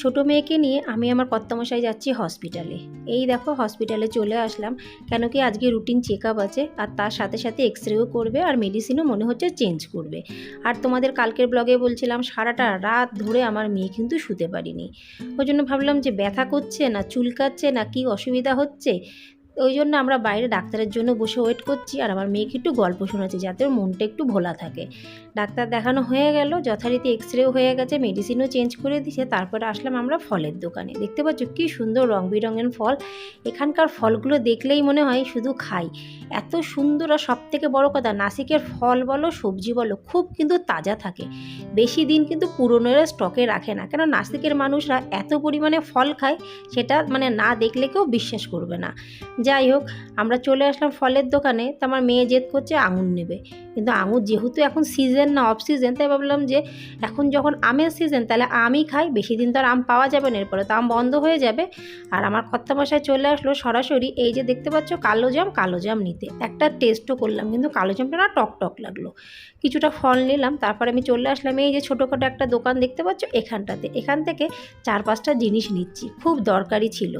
ছোট মেয়েকে নিয়ে আমি আমার কর্তামশাই যাচ্ছি হসপিটালে। এই দেখো, হসপিটালে চলে আসলাম। কেন কি আজকে রুটিন চেক আছে, আর তার সাথে সাথে এক্স রেও করবে, আর মেডিসিনও মনে হচ্ছে চেঞ্জ করবে। আর তোমাদের কালকের ব্লগে বলছিলাম, সারাটা রাত ধরে আমার মেয়ে কিন্তু শুতে পারিনি। ওই জন্য ভাবলাম যে ব্যথা করছে না, চুলকাচ্ছে না, কি অসুবিধা হচ্ছে? ওই জন্য আমরা বাইরে ডাক্তারের জন্য বসে ওয়েট করছি আর আমার মেয়েকে একটু গল্প শোনাচ্ছি যাতে ওর মনটা একটু ভোলা থাকে। ডাক্তার দেখানো হয়ে গেল, যথারীতি এক্স রেও হয়ে গেছে মেডিসিনও চেঞ্জ করে দিছে তারপরে আসলাম আমরা ফলের দোকানে। দেখতে পাচ্ছ কী সুন্দর রং বেরঙের ফল। এখানকার ফলগুলো দেখলেই মনে হয় শুধু খাই। এত সুন্দর আর সব থেকে বড়ো কথা, নাসিকের ফল বলো, সবজি বলো, খুব কিন্তু তাজা থাকে। বেশি দিন কিন্তু পুরনোরা স্টকে রাখে না। কেন নাসিকের মানুষরা এত পরিমাণে ফল খায়, সেটা মানে না দেখলে কেউ বিশ্বাস করবে না। যাই হোক, আমরা চলে আসলাম ফলের দোকানে। তো আমার মেয়ে জেদ করছে আঙুর নেবে। কিন্তু আঙুর যেহেতু এখন সিজন না অফ সিজন তাই ভাবলাম যে এখন যখন আমের সিজন তাহলে আমই খাই। বেশি দিন তো আর আম পাওয়া যাবে না, এরপরে তো আম বন্ধ হয়ে যাবে। আর আমার কর্তামশায় চলে আসলো সরাসরি, এই যে দেখতে পাচ্ছ কালো জাম কালো জাম নিতে। একটা টেস্টও করলাম, কিন্তু কালো জামটা না টক টক লাগল। কিছুটা ফল নিলাম, তারপরে আমি চলে আসলাম এই যে ছোটোখাটো একটা দোকান, দেখতে পাচ্ছ? এখানটাতে। এখান থেকে চার পাঁচটা জিনিস নিচ্ছি। খুব দরকারি ছিল।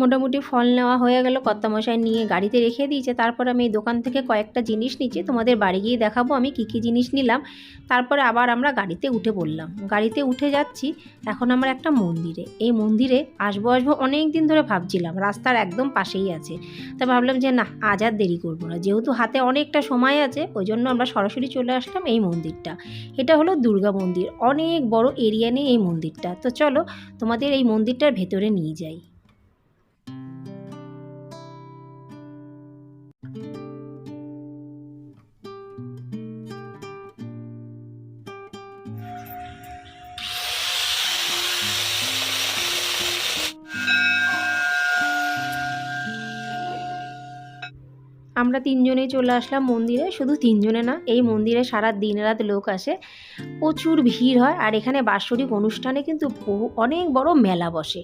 মোটামুটি ফল নেওয়া হয়ে গেল, কর্তামশাই নিয়ে গাড়িতে রেখে দিয়েছে। তারপর আমি এই দোকান থেকে কয়েকটা জিনিস নিচ্ছি, তোমাদের বাড়ি গিয়ে দেখাবো আমি কী কী জিনিস নিলাম। তারপরে আবার আমরা গাড়িতে উঠে পড়লাম। গাড়িতে উঠে যাচ্ছি, এখন আমরা একটা মন্দিরে। এই মন্দিরে আসব আসব অনেক দিন ধরে ভাবছিলাম, রাস্তার একদম পাশেই আছে। তা ভাবলাম যে না, আজ আর দেরি করব না। যেহেতু হাতে অনেকটা সময় আছে, ওই জন্য আমরা সরাসরি চলে আসলাম এই মন্দিরটা। এটা হলো দুর্গা মন্দির, অনেক বড় এরিয়া নিয়ে এই মন্দিরটা। তো চলো তোমাদের এই মন্দিরটার ভেতরে নিয়ে যাই। আমরা তিনজনেই চলে আসলাম মন্দিরে, শুধু তিনজনে না, এই মন্দিরে সারা দিন রাত লোক আসে। প্রচুর ভিড় হয় আর এখানে বাৎসরিক অনুষ্ঠানে কিন্তু বহু, অনেক বড় মেলা বসে।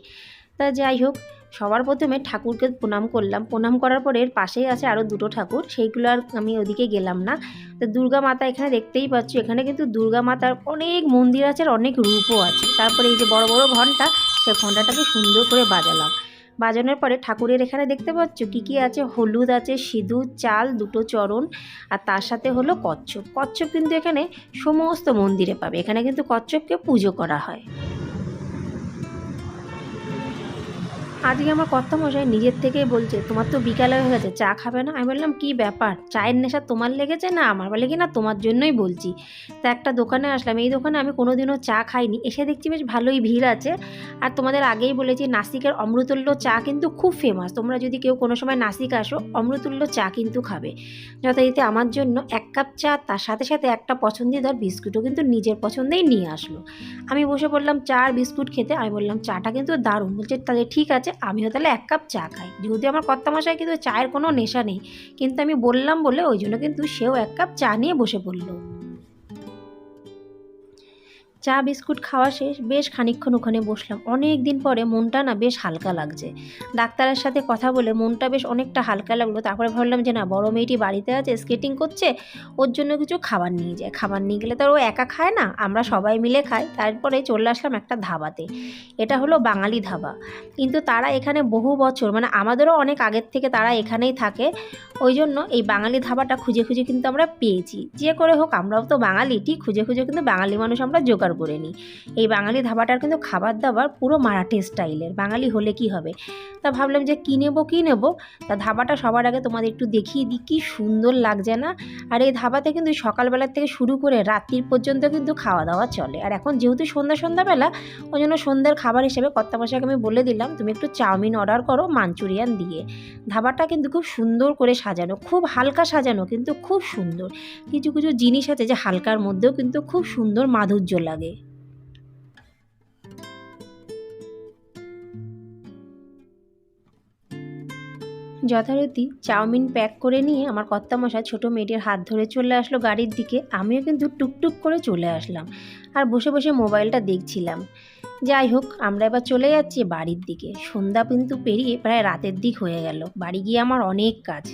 তা যাই হোক, সবার প্রথমে ঠাকুরকে প্রণাম করলাম। প্রণাম করার পরে এর পাশেই আছে আরও দুটো ঠাকুর, সেইগুলো আর আমি ওদিকে গেলাম না। তো দুর্গা মাতা এখানে দেখতেই পাচ্ছ, এখানে কিন্তু দুর্গা মাতার অনেক মন্দির আছে আর অনেক রূপও আছে। তারপরে এই যে বড় বড় ঘণ্টা সেই ঘন্টাটাকে সুন্দর করে বাজালাম। বাজানোর পরে ঠাকুরের এখানে দেখতে পাচ্ছ কী কী আছে? হলুদ আছে, সিঁদুর, চাল, দুটো চরণ, আর তার সাথে হলো কচ্ছপ। কচ্ছপ কিন্তু এখানে সমস্ত মন্দিরে পাবে। এখানে কিন্তু কচ্ছপকে পুজো করা হয়। আজকে আমার কর্তামশাই নিজের থেকেই বলছে, তোমার তো বিকালে হয়ে গেছে, চা খাবে না? আমি বললাম, কী ব্যাপার? চায়ের নেশা তোমার লেগেছে না আমার বলে কি না তোমার জন্যই বলছি। তা একটা দোকানে আসলাম, এই দোকানে আমি কোনোদিনও চা খাইনি, এসে দেখছি বেশ ভালোই ভিড় আছে। আর তোমাদের আগেই বলেছি, নাসিকের অমৃতুল্য চা কিন্তু খুব ফেমাস তোমরা যদি কেউ কোনো সময় নাসিক আসো অমৃতুল্য চা কিন্তু খাবে। যথারীতি আমার জন্য এক কাপ চা, তার সাথে সাথে একটা পছন্দিদার বিস্কুটও কিন্তু নিজের পছন্দেই নিয়ে আসলো। আমি বসে পড়লাম চা আর বিস্কুট খেতে, আমি বললাম, চাটা কিন্তু দারুণ। বলছে, তাহলে ঠিক আছে আমিও তাহলে এক কাপ চা খাই। যেহেতু আমার কর্তামশাই কিন্তু চায়ের কোনো নেশা নেই, কিন্তু আমি বললাম বলে ওই জন্য কিন্তু সেও এক কাপ চা নিয়ে বসে পড়ল। চা, বিস্কুট খাওয়া শেষ, বেশ খানিকক্ষণ ওখানে বসলাম। অনেক দিন পরে মনটা না বেশ হালকা লাগছে। ডাক্তারের সাথে কথা বলে মনটা বেশ অনেকটা হালকা লাগল। তারপরে ভাবলাম যে না, বড় মেয়েটি বাড়িতে আছে স্কেটিং করছে, ওর জন্য কিছু খাবার নিয়ে যায়। খাবার নিয়ে গেলে তো আর ও একা খায় না, আমরা সবাই মিলে খাই। তারপরে চলে আসলাম একটা ধাবাতে। এটা হলো বাঙালি ধাবা। কিন্তু তারা এখানে বহু বছর মানে আমাদেরও অনেক আগের থেকে তারা এখানেই থাকে। ওই জন্য এই বাঙালি ধাবাটা খুঁজে খুঁজে কিন্তু আমরা পেয়েছি। যে করে হোক, আমরাও তো বাঙালি, ঠিক খুঁজে খুঁজে কিন্তু বাঙালি মানুষ আমরা জোগাড় করে নিই এই বাঙালি ধাবাটার কিন্তু খাবার দাবার পুরো মারাঠি স্টাইলের। বাঙালি হলে কি হবে? তা ভাবলাম যে কী নেব কী নেব? তা ধাবাটা সবার আগে তোমাদের একটু দেখিয়ে দিই, কী সুন্দর লাগছে না? আর এই ধাবাতে কিন্তু সকালবেলার থেকে শুরু করে রাত্রির পর্যন্ত কিন্তু খাওয়া দাওয়া চলে। আর এখন যেহেতু সন্ধ্যা, সন্ধ্যাবেলা, ওই জন্য সন্ধ্যার খাবার হিসেবে কর্তামশাকে আমি বলে দিলাম, তুমি একটু চাউমিন অর্ডার করো মাঞ্চুরিয়ান দিয়ে। ধাবাটা কিন্তু খুব সুন্দর করে সাজানো, খুব হালকা সাজানো, কিন্তু খুব সুন্দর। কিছু কিছু জিনিস আছে যে হালকার মধ্যেও কিন্তু খুব সুন্দর মাধুর্য লাগে। যথারীতি চাউমিন প্যাক করে নিয়ে আমার কর্তামশা ছোটো মেয়েটির হাত ধরে চলে আসলো গাড়ির দিকে। আমিও কিন্তু টুকটুক করে চলে আসলাম আর বসে বসে মোবাইলটা দেখছিলাম। যাই হোক, আমরা এবার চলে যাচ্ছি বাড়ির দিকে। সন্ধ্যা কিন্তু পেরিয়ে প্রায় রাতের দিক হয়ে গেল। বাড়ি গিয়ে আমার অনেক কাজ।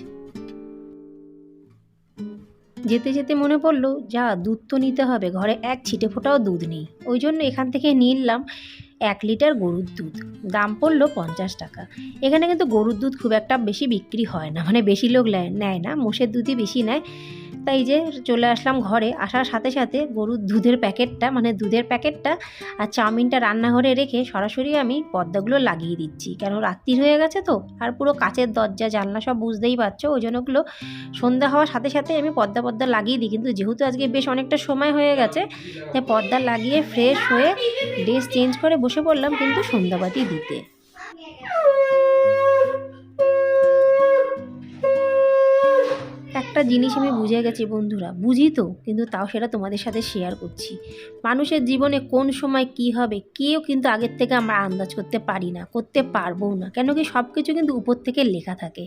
যেতে যেতে মনে পড়ল, যা দুধ তো নিতে হবে, ঘরে এক ছিটে ফোটাও দুধ নেই। ওই জন্য এখান থেকে নিলাম এক লিটার গরুর দুধ। দাম পড়ল পঞ্চাশ টাকা। এখানে কিন্তু গরুর দুধ খুব একটা বেশি বিক্রি হয় না। মানে বেশি লোক নেয় না, মোষের দুধই বেশি নেয়। তাই যে চলে আসলাম ঘরে, আসার সাথে সাথে গরুর দুধের প্যাকেটটা মানে দুধের প্যাকেটটা আর চাউমিনটা রান্নাঘরে রেখে সরাসরি আমি পর্দাগুলো লাগিয়ে দিচ্ছি। কেন রাত্রি হয়ে গেছে তো? আর পুরো কাচের দরজা, জানলা সব বুঝতেই পারছ, ওই জন্য ওগুলো সন্ধ্যা হওয়ার সাথে সাথে আমি পর্দা পর্দা লাগিয়ে দিই। কিন্তু যেহেতু আজকে বেশ অনেকটা সময় হয়ে গেছে, তাই পর্দা লাগিয়ে ফ্রেশ হয়ে ড্রেস চেঞ্জ করে বসে পড়লাম কিন্তু সন্ধ্যাবাতি দিতে। একটা জিনিস আমি বুঝে গেছি, বন্ধুরা। বুঝি তো, কিন্তু তাও সেটা তোমাদের সাথে শেয়ার করছি। মানুষের জীবনে কোন সময় কি হবে, কেউ কিন্তু আগের থেকে আমরা আন্দাজ করতে পারি না, করতে পারব না। কেন কি সব কিছু কিন্তু উপর থেকে লেখা থাকে।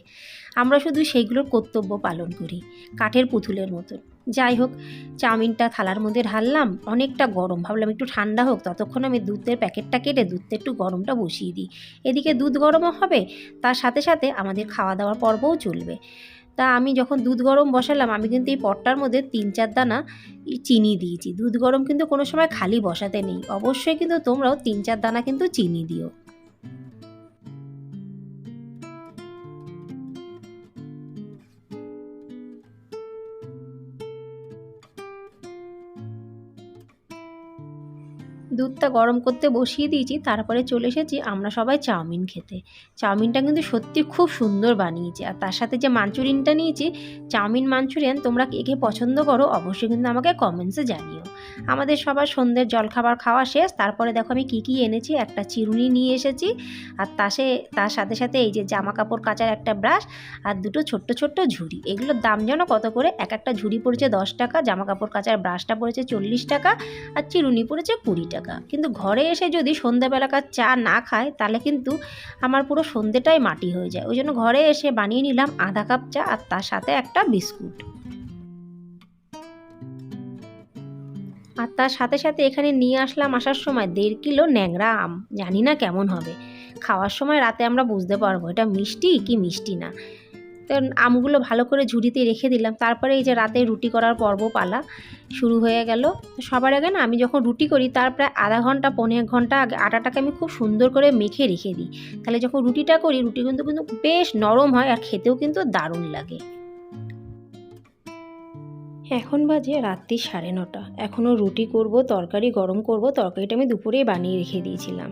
আমরা শুধু সেইগুলোর কর্তব্য পালন করি, কাঠের পুতুলের মতন। যাই হোক, চাউমিনটা থালার মধ্যে ঢাললাম, অনেকটা গরম। ভাবলাম একটু ঠান্ডা হোক, ততক্ষণ আমি দুধের প্যাকেটটা কেটে দুধটা একটু গরমটা বসিয়ে দিই। এদিকে দুধ গরমও হবে, তার সাথে সাথে আমাদের খাওয়া দাওয়ার পর্বও চলবে। তা আমি যখন দুধ গরম বসালাম, আমি কিন্তু এই পটটার মধ্যে তিন চার দানা চিনি দিয়েছি। দুধ গরম কিন্তু কোনো সময় খালি বসাতে নেই। অবশ্যই কিন্তু তোমরাও তিন চার দানা কিন্তু চিনি দিও। দুধটা গরম করতে বসিয়ে দিয়েছি, তারপরে চলে এসেছি আমরা সবাই চাউমিন খেতে। চাউমিনটা কিন্তু সত্যি খুব সুন্দর বানিয়েছে। আর তার সাথে যে মাঞ্চুরিয়ানটা নিয়েছি, চাউমিন মাঞ্চুরিয়ান তোমরা কে কে পছন্দ করো অবশ্যই কিন্তু আমাকে কমেন্টসে জানিও। আমাদের সবার সন্ধ্যের জলখাবার খাওয়া শেষ, তারপরে দেখো আমি কী কী এনেছি, একটা চিরুনি নিয়ে এসেছি, আর তাসে তার সাথে সাথে এই যে জামা কাপড় কাচার একটা ব্রাশ, আর দুটো ছোট্ট ছোট্ট ঝুড়ি। এগুলোর দাম যেন কত করে? এক একটা ঝুড়ি পড়েছে দশ টাকা জামা কাপড় কাচার ব্রাশটা পড়েছে চল্লিশ টাকা, আর চিরুনি পড়েছে কুড়ি টাকা কিন্তু ঘরে এসে যদি সন্ধ্যাবেলাকার চা না খায়, তাহলে কিন্তু আমার পুরো সন্ধ্যেটাই মাটি হয়ে যায়। ওই জন্য ঘরে এসে বানিয়ে নিলাম আধা কাপ চা আর তার সাথে একটা বিস্কুট। আর তার সাথে সাথে এখানে নিয়ে আসলাম আসার সময় দেড় কিলো ন্যাংরা আম। জানি না কেমন হবে। খাওয়ার সময় রাতে আমরা বুঝতে পারব, এটা মিষ্টি কি মিষ্টি না। তো আমগুলো ভালো করে ঝুড়িতে রেখে দিলাম। তারপরে এই যে রাতে রুটি করার পর্ব পালা শুরু হয়ে গেল। সবার আগে না আমি যখন রুটি করি, তার প্রায় আধা ঘণ্টা পনেরো এক ঘণ্টা আগে আটাটাকে আমি খুব সুন্দর করে মেখে রেখে দিই। তাহলে যখন রুটিটা করি, রুটি কিন্তু কিন্তু বেশ নরম হয় আর খেতেও কিন্তু দারুণ লাগে। এখন বাজে রাত্রি সাড়ে নটা। এখনও রুটি করব, তরকারি গরম করব, তরকারিটা আমি দুপুরেই বানিয়ে রেখে দিয়েছিলাম।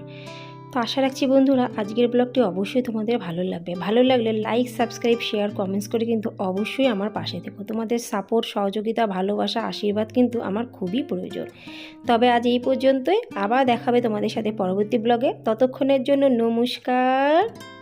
তো আশা রাখছি বন্ধুরা আজকের ব্লগটি অবশ্যই তোমাদের ভালো লাগবে। ভালো লাগলে লাইক সাবস্ক্রাইব শেয়ার কমেন্টস করে কিন্তু অবশ্যই আমার পাশে থেকো। তোমাদের সাপোর্ট সহযোগিতা, ভালোবাসা, আশীর্বাদ কিন্তু আমার খুবই প্রয়োজন। তবে আজ এই পর্যন্তই। আবার দেখাবে তোমাদের সাথে পরবর্তী ব্লগে। ততক্ষণের জন্য নমস্কার।